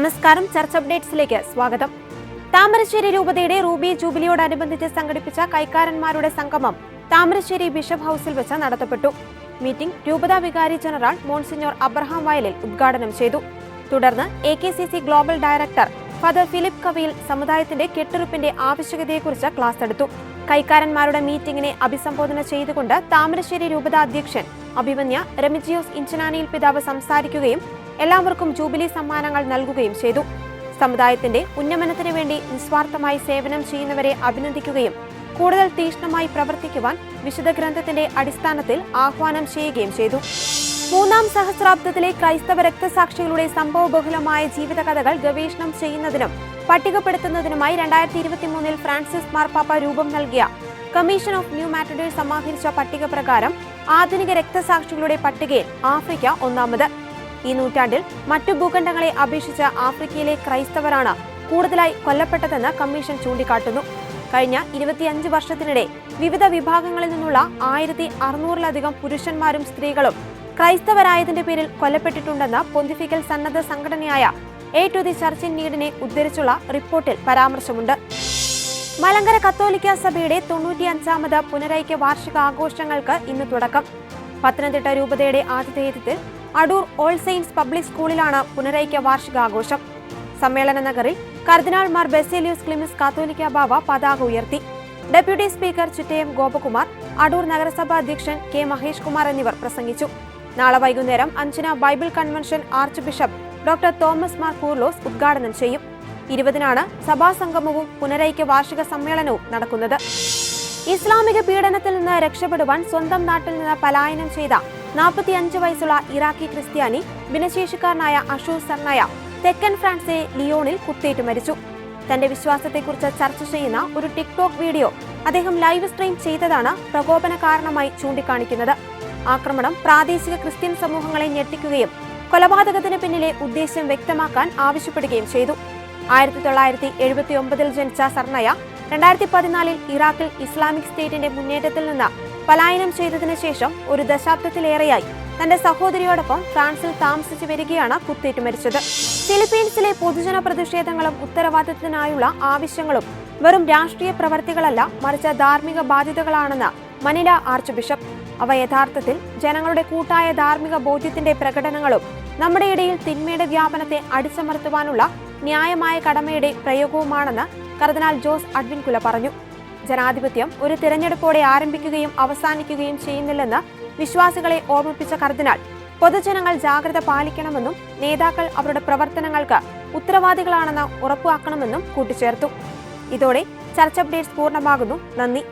നമസ്കാരം. ചർച്ച അപ്ഡേറ്റ്സിലേക്ക് സ്വാഗതം. താമരശ്ശേരി രൂപതയുടെ റൂബി ജൂബിലിയോടനുബന്ധിച്ച് സംഘടിപ്പിച്ച കൈക്കാരന്മാരുടെ സംഗമം താമരശ്ശേരി ബിഷപ്പ് ഹൌസിൽ വെച്ച് നടത്തപ്പെട്ടു. മീറ്റിംഗ് രൂപതാ വികാരി ജനറൽ മോൺസിഞ്ഞോർ അബ്രഹാം വയലിൽ ഉദ്ഘാടനം ചെയ്തു. തുടർന്ന് A K C C global director father Philip Kaviyil സമുദായത്തിന്റെ കെട്ടുറുപ്പിന്റെ ആവശ്യകതയെക്കുറിച്ച് ക്ലാസ് എടുത്തു. കൈക്കാരന്മാരുടെ മീറ്റിംഗിനെ അഭിസംബോധന ചെയ്തുകൊണ്ട് താമരശ്ശേരി രൂപത അധ്യക്ഷൻ അഭിമന്യ റെമിജിയോസ് ഇഞ്ചനാനിയിൽ പിതാവ് സംസാരിക്കുകയും എല്ലാവർക്കും ജൂബിലി സമ്മാനങ്ങൾ നൽകുകയും ചെയ്തു. സമുദായത്തിന്റെ ഉന്നമനത്തിന് വേണ്ടി നിസ്വാർത്ഥമായി സേവനം ചെയ്യുന്നവരെ അഭിനന്ദിക്കുകയും കൂടുതൽ തീക്ഷ്ണമായി പ്രവർത്തിക്കുവാൻ വിശുദ്ധ ഗ്രന്ഥത്തിന്റെ അടിസ്ഥാനത്തിൽ ആഹ്വാനം ചെയ്യുകയും ചെയ്തു. മൂന്നാം സഹസ്രാബ്ദത്തിലെ ക്രൈസ്തവ രക്തസാക്ഷികളുടെ സംഭവബഹുലമായ ജീവിതകഥകൾ ഗവേഷണം ചെയ്യുന്നതിനും പട്ടികപ്പെടുത്തുന്നതിനുമായി രണ്ടായിരത്തി ഇരുപത്തിമൂന്നിൽ ഫ്രാൻസിസ് മാർപ്പാപ്പ രൂപം നൽകിയ കമ്മീഷൻ ഓഫ് ന്യൂ മാറ്റഡേഴ്സ് സമാഹരിച്ച പട്ടിക പ്രകാരം ആധുനിക രക്തസാക്ഷികളുടെ പട്ടികയിൽ ആഫ്രിക്ക ഒന്നാമത്. ഈ നൂറ്റാണ്ടിൽ മറ്റു ഭൂഖണ്ഡങ്ങളെ അപേക്ഷിച്ച് ആഫ്രിക്കയിലെ ക്രൈസ്തവരാണ് കൂടുതലായി കൊല്ലപ്പെട്ടതെന്ന് കമ്മീഷൻ ചൂണ്ടിക്കാട്ടുന്നു. കഴിഞ്ഞ ഇരുപത്തിയഞ്ച് വർഷത്തിനിടെ വിവിധ വിഭാഗങ്ങളിൽ നിന്നുള്ള ആയിരത്തി അറുന്നൂറിലധികം പുരുഷന്മാരും സ്ത്രീകളും ക്രൈസ്തവരായതിന്റെ പേരിൽ കൊല്ലപ്പെട്ടിട്ടുണ്ടെന്ന് പൊന്തിഫിക്കൽ സന്നദ്ധ സംഘടനയായ A to the church in നീഡിനെ ഉദ്ധരിച്ചുള്ള റിപ്പോർട്ടിൽ പരാമർശമുണ്ട്. മലങ്കര കത്തോലിക്ക സഭയുടെ തൊണ്ണൂറ്റിയഞ്ചാമത് പുനരൈക്യ വാർഷിക ആഘോഷങ്ങൾക്ക് ഇന്ന് തുടക്കം. പത്തനംതിട്ട രൂപതയുടെ ആതിഥേയത്വത്തിൽ അടൂർ ഓൾ സെയിൻസ് പബ്ലിക് സ്കൂളിലാണ് പുനരൈക്യ വാർഷികാഘോഷം. സമ്മേളന നഗറിൽ കർദിനാൾമാർ മാർ ബെസേലിയൂസ് ക്ലിമിസ് കാത്തോലിക്ക ബാവ പതാക ഉയർത്തി. ഡെപ്യൂട്ടി സ്പീക്കർ ചിറ്റയം ഗോപകുമാർ അടൂർ നഗരസഭാ അധ്യക്ഷൻ കെ മഹേഷ് കുമാർ എന്നിവർ പ്രസംഗിച്ചു. നാളെ വൈകുന്നേരം അഞ്ചിന Bible convention archbishop doctor Thomas Mar Koorilos ഉദ്ഘാടനം ചെയ്യും. ഇരുപതിനാണ് സഭാ സംഗമവും പുനരൈക്യ വാർഷിക സമ്മേളനവും നടക്കുന്നത്. ഇസ്ലാമിക പീഡനത്തിൽ നിന്ന് രക്ഷപ്പെടുവാൻ സ്വന്തം നാട്ടിൽ നിന്ന് പലായനം ചെയ്ത നാൽപ്പത്തിയഞ്ച് വയസ്സുള്ള ഇറാഖി ക്രിസ്ത്യാനി ഭിന്നശേഷിക്കാരനായ അഷൂർ സർണയ തെക്കൻ ഫ്രാൻസിലെ ലിയോണിൽ കുത്തേറ്റ് മരിച്ചു. തന്റെ വിശ്വാസത്തെക്കുറിച്ച് ചർച്ച ചെയ്യുന്ന ഒരു ടിക്ടോക്ക് വീഡിയോ അദ്ദേഹം ലൈവ് സ്ട്രീം ചെയ്തതാണ് പ്രകോപന കാരണമായി ചൂണ്ടിക്കാണിക്കുന്നത്. ആക്രമണം പ്രാദേശിക ക്രിസ്ത്യൻ സമൂഹങ്ങളെ ഞെട്ടിക്കുകയും കൊലപാതകത്തിന് പിന്നിലെ ഉദ്ദേശ്യം വ്യക്തമാക്കാൻ ആവശ്യപ്പെടുകയും ചെയ്തു. ആയിരത്തി തൊള്ളായിരത്തി എഴുപത്തി ഒമ്പതിൽ ജനിച്ച സർണയ രണ്ടായിരത്തി പതിനാലിൽ ഇറാഖിൽ ഇസ്ലാമിക് സ്റ്റേറ്റിന്റെ മുന്നേറ്റത്തിൽ നിന്ന് പലായനം ചെയ്തതിനു ശേഷം ഒരു ദശാബ്ദത്തിലേറെയായി. തന്റെ സഹോദരിയോടൊപ്പം ഫ്രാൻസിൽ താമസിച്ചു വരികയാണ് കുത്തേറ്റ് മരിച്ചത്. ഫിലിപ്പീൻസിലെ പൊതുജന പ്രതിഷേധങ്ങളും ഉത്തരവാദിത്തത്തിനായുള്ള ആവശ്യങ്ങളും വെറും രാഷ്ട്രീയ പ്രവർത്തികളല്ല മറിച്ച് ധാർമ്മിക ബാധ്യതകളാണെന്ന് മനില ആർച്ച് ബിഷപ്പ്. അവ യഥാർത്ഥത്തിൽ ജനങ്ങളുടെ കൂട്ടായ ധാർമ്മിക ബോധ്യത്തിന്റെ പ്രകടനങ്ങളും നമ്മുടെ ഇടയിൽ തിന്മയുടെ വ്യാപനത്തെ അടിച്ചമർത്തുവാനുള്ള ന്യായമായ കടമയുടെ പ്രയോഗവുമാണെന്ന് കർദിനാൾ ജോസ് അഡ്വിൻകുല പറഞ്ഞു. ജനാധിപത്യം ഒരു തിരഞ്ഞെടുപ്പോടെ ആരംഭിക്കുകയും അവസാനിക്കുകയും ചെയ്യുന്നില്ലെന്ന് വിശ്വാസികളെ ഓർമ്മിപ്പിച്ച കർദിനാൾ. പൊതുജനങ്ങൾ ജാഗ്രത പാലിക്കണമെന്നും നേതാക്കൾ അവരുടെ പ്രവർത്തനങ്ങൾക്ക് ഉത്തരവാദികളാണെന്ന് ഉറപ്പാക്കണമെന്നും കൂട്ടിച്ചേർത്തു. ഇതോടെ ചർച്ച അപ്ഡേറ്റ്സ് പൂർണമാകുന്നു. നന്ദി.